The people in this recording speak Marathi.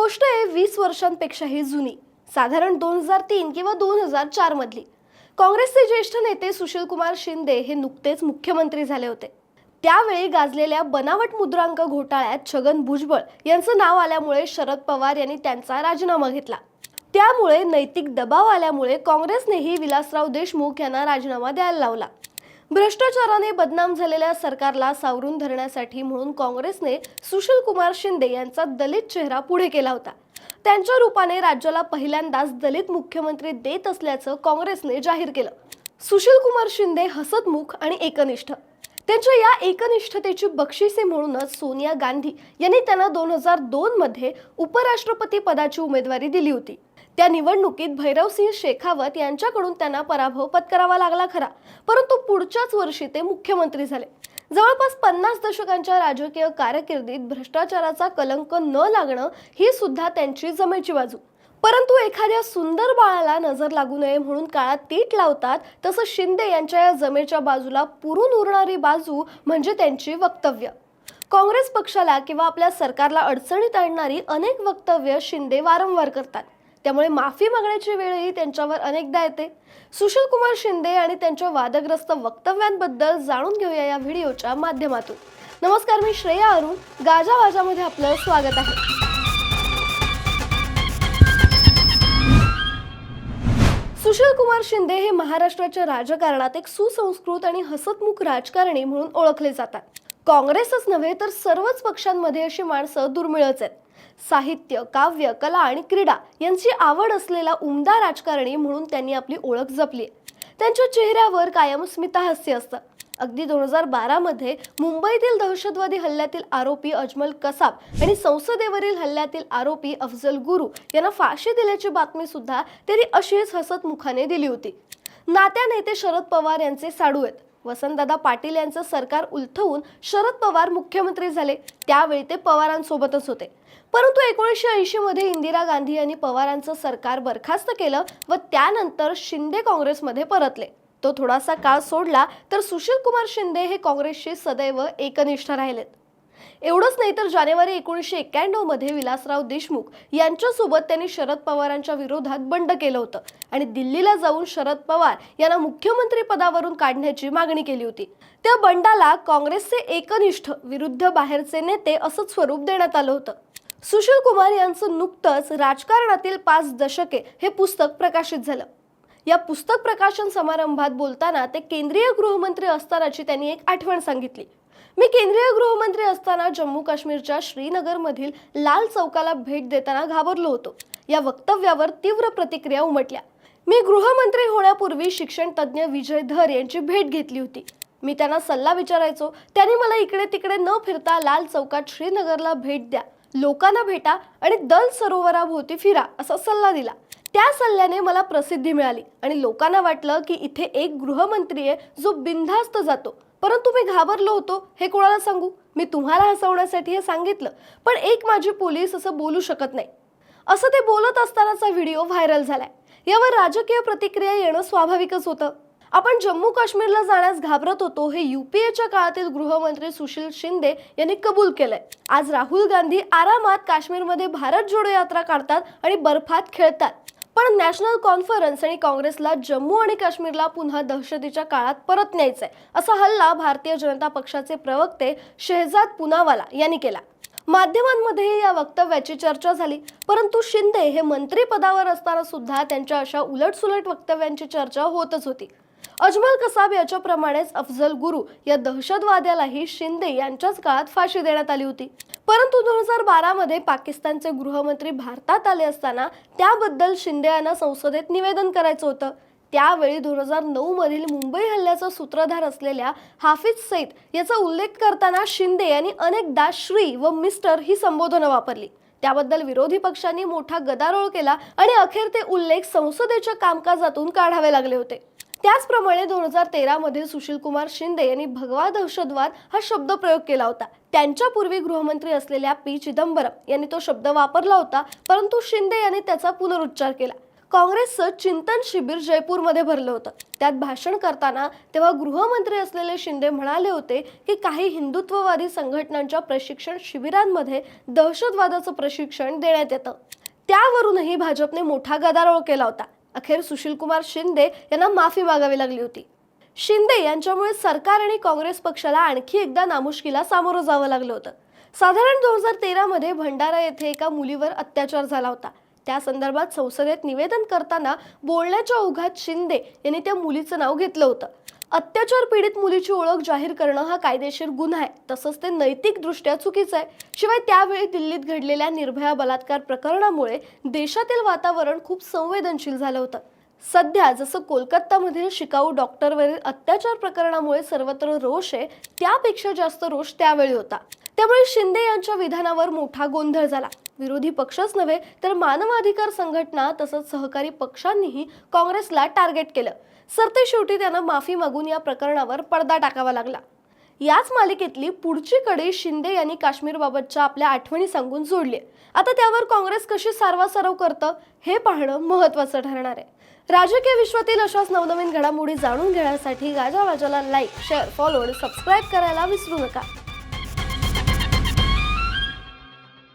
गोष्ट आहे वीस वर्षांपेक्षाही जुनी. साधारण दोन हजार तीन किंवा दोन हजार चार मधली. काँग्रेसचे ज्येष्ठ नेते सुशीलकुमार शिंदे हे नुकतेच मुख्यमंत्री झाले होते. त्यावेळी गाजलेल्या बनावट मुद्रांक घोटाळ्यात छगन भुजबळ यांचं नाव आल्यामुळे शरद पवार यांनी त्यांचा राजीनामा घेतला. त्यामुळे नैतिक दबाव आल्यामुळे काँग्रेसनेही विलासराव देशमुख यांना राजीनामा द्यायला लावला. भ्रष्टाचाराने बदनाम झालेल्या सरकारला सावरून धरण्यासाठी म्हणून काँग्रेसने सुशील कुमार शिंदे यांचा दलित चेहरा पुढे केला होता. त्यांच्या रूपाने राज्याला पहिल्यांदाच दलित मुख्यमंत्री देत असल्याचं काँग्रेसने जाहीर केलं. सुशील कुमार शिंदे हसतमुख आणि एकनिष्ठ. त्यांच्या या एकनिष्ठतेची बक्षिसे म्हणूनच सोनिया गांधी यांनी त्यांना दोन हजार दोनमध्ये उपराष्ट्रपती पदाची उमेदवारी दिली होती. त्या निवडणुकीत भैरवसिंह शेखावत यांच्याकडून त्यांना पराभव पत्करावा लागला खरा. परंतु पुढच्याच वर्षी ते मुख्यमंत्री झाले. जवळपास पन्नास दशकांच्या राजकीय कारकिर्दीत भ्रष्टाचाराचा कलंक न लागणं ही सुद्धा त्यांची जमेची बाजू. परंतु एखाद्या सुंदर बाळाला नजर लागू नये म्हणून काळात तीट लावतात तसं शिंदे यांच्या या जमेच्या बाजूला पुरून उरणारी बाजू म्हणजे त्यांची वक्तव्य. काँग्रेस पक्षाला किंवा आपल्या सरकारला अडचणीत आणणारी अनेक वक्तव्य शिंदे वारंवार करतात. त्यामुळे माफी मागण्याची वेळही त्यांच्यावर अनेकदा येते. सुशील कुमार शिंदे आणि त्यांच्या वादग्रस्त वक्तव्यांबद्दल जाणून घेऊया या व्हिडिओच्या माध्यमातून. नमस्कार मी श्रेया अरुण गाजा वाजामध्ये आपलं स्वागत आहे. सुशील कुमार शिंदे हे महाराष्ट्राच्या राजकारणात एक सुसंस्कृत आणि हसतमुख राजकारणी म्हणून ओळखले जातात. काँग्रेसच नव्हे तर सर्वच पक्षांमध्ये अशी माणसं दुर्मिळच आहेत. साहित्य काव्य कला आणि क्रीडा यांची आवड असलेला उमदा राजकारणी म्हणून त्यांनी आपली ओळख जपली. त्यांच्या चेहऱ्यावर कायम स्मितहास्य असतं. अगदी दोन हजार बारामध्ये मुंबईतील दहशतवादी हल्ल्यातील आरोपी अजमल कसाब आणि संसदेवरील हल्ल्यातील आरोपी अफजल गुरु यांना फाशी दिल्याची बातमी सुद्धा त्यांनी अशीच हसत मुखाने दिली होती. नात्या नेते शरद पवार यांचे साडू आहेत. वसंतदादा पाटील यांचं सरकार उलथवून शरद पवार मुख्यमंत्री झाले. त्यावेळी ते पवारांसोबतच होते. परंतु एकोणीसशे ऐंशीमध्ये इंदिरा गांधी यांनी पवारांचं सरकार बरखास्त केलं व त्यानंतर शिंदे काँग्रेसमध्ये परतले. तो थोडासा काळ सोडला तर सुशील कुमार शिंदे हे काँग्रेसशी सदैव एकनिष्ठ राहिलेत. एवढंच नाही तर जानेवारी एकोणीसशे एक्क्याण्णवमध्ये विलासराव देशमुख यांच्यासोबत त्यांनी शरद पवारांच्या विरोधात बंड केलं होतं. आणि दिल्लीला जाऊन शरद पवार यांना मुख्यमंत्री पदावरून काढण्याची मागणी केली होती. त्या बंडाला काँग्रेसचे एकनिष्ठ विरुद्ध बाहेरचे नेते असंच स्वरूप देण्यात आलं होतं. सुशील कुमार यांचं नुकतंच राजकारणातील पाच दशके हे पुस्तक प्रकाशित झालं. या पुस्तक प्रकाशन समारंभात बोलताना ते केंद्रीय गृहमंत्री असतानाची त्यांनी एक आठवण सांगितली. मी केंद्रीय गृहमंत्री असताना जम्मू काश्मीरच्या श्रीनगरमधील लाल चौकाला भेट देताना घाबरलो होतो. या वक्तव्यावर तीव्र प्रतिक्रिया उमटल्या. मी गृहमंत्री होण्यापूर्वी शिक्षण तज्ज्ञ विजय धर यांची भेट घेतली होती. मी त्यांना सल्ला विचारायचो त्यांनी मला इकडे तिकडे न फिरता लाल चौकात श्रीनगरला भेट द्या. लोकांना भेटा आणि दल सरोवराभोवती फिरा असा सल्ला दिला. त्या सल्ल्याने मला प्रसिद्धी मिळाली आणि लोकांना वाटलं की इथे एक गृहमंत्री आहे जो बिनधास्त जातो. परंतु मी घाबरलो होतो हे कोणाला सांगू? मी तुम्हाला हसवण्यासाठी हे सांगितलं पण एक माझी पोलीस असं बोलू शकत नाही. असं ते बोलत असतानाचा व्हिडिओ व्हायरल झालाय. यावर राजकीय प्रतिक्रिया येणं स्वाभाविकच होतं. आपण जम्मू काश्मीरला जाण्यास घाबरत होतो हे युपीएच्या काळातील गृहमंत्री सुशील शिंदे यांनी कबूल केलंय. आज राहुल गांधी आरामात काश्मीरमध्ये भारत जोडो यात्रा काढतात आणि बर्फात खेळतात. पण नॅशनल कॉन्फरन्स आणि काँग्रेसला जम्मू आणि काश्मीरला पुन्हा दहशतीच्या काळात परत न्यायचंय असा हल्ला भारतीय जनता पक्षाचे प्रवक्ते शेहजाद पुनावाला यांनी केला. माध्यमांमध्ये या वक्तव्याची चर्चा झाली परंतु शिंदे हे मंत्रीपदावर असताना सुद्धा त्यांच्या अशा उलटसुलट वक्तव्यांची चर्चा होतच होती. अजमल कसाब याच्याप्रमाणेच अफजल गुरु या दहशतवाद्यालाही शिंदे यांच्याच काळात फाशी देण्यात आली होती. परंतु दोन हजार बारामध्ये पाकिस्तानचे गृहमंत्री भारतात आले असताना त्याबद्दल शिंदे यांना संसदेत निवेदन करायचं होतं. त्यावेळी दोन हजार नऊ मधील मुंबई हल्ल्याचा सूत्रधार असलेल्या हाफिज सईद याचा उल्लेख करताना शिंदे यांनी अनेकदा श्री व मिस्टर ही संबोधनं वापरली. त्याबद्दल विरोधी पक्षांनी मोठा गदारोळ केला आणि अखेर ते उल्लेख संसदेच्या कामकाजातून काढावे लागले होते. त्याचप्रमाणे दोन हजार तेरामध्ये सुशीलकुमार शिंदे यांनी भगवा दहशतवाद हा शब्द प्रयोग केला होता. त्यांच्यापूर्वी गृहमंत्री असलेल्या पी चिदंबरम यांनी तो शब्द वापरला होता परंतु शिंदे यांनी त्याचा पुनरुच्चार केला. काँग्रेसचं चिंतन शिबिर जयपूरमध्ये भरलं होतं. त्यात भाषण करताना तेव्हा गृहमंत्री असलेले शिंदे म्हणाले होते की काही हिंदुत्ववादी संघटनांच्या प्रशिक्षण शिबिरांमध्ये दहशतवादाचं प्रशिक्षण देण्यात येतं. त्यावरूनही भाजपने मोठा गदारोळ केला होता. अखेर सुशीलकुमार शिंदे यांना माफी मागावी लागली होती. शिंदे यांच्यामुळे सरकार आणि काँग्रेस पक्षाला आणखी एकदा नामुष्कीला सामोरं जावं लागलं होतं. साधारण दोन हजार तेरामध्ये भंडारा येथे एका मुलीवर अत्याचार झाला होता. त्या संदर्भात संसदेत निवेदन करताना बोलण्याच्या ओघात शिंदे यांनी त्या मुलीचं नाव घेतलं होतं. अत्याचार पीडित मुलीची ओळख जाहीर करणं हा कायदेशीर गुन्हा आहे. तसंच ते नैतिकदृष्ट्या चुकीचं आहे. शिवाय त्यावेळी दिल्लीत घडलेल्या निर्भया बलात्कार प्रकरणामुळे देशातील वातावरण खूप संवेदनशील झालं होतं. सध्या जसं कोलकातामधील शिकाऊ डॉक्टरवरील अत्याचार प्रकरणामुळे सर्वत्र रोष आहे त्यापेक्षा जास्त रोष त्यावेळी होता. त्यामुळे शिंदे यांच्या विधानावर मोठा गोंधळ झाला. विरोधी पक्षच नव्हे तर मानवाधिकार संघटना तसंच सहकारी पक्षांनीही काँग्रेसला टार्गेट केलं. सरते शेवटी त्यांना माफी मागून या प्रकरणावर पडदा टाकावा लागला. याच मालिकेतली पुढची कडी शिंदे यांनी काश्मीरबाबतच्या आपल्या आठवणी सांगून जोडली आता त्यावर काँग्रेस कशी सारवासारव करतं हे पाहणं महत्त्वाचं ठरणार आहे. राजकीय विश्वातील अशाच नवनवीन घडामोडी जाणून घेण्यासाठी गाजावाजाला लाईक शेअर फॉलो आणि सबस्क्राईब करायला विसरू नका.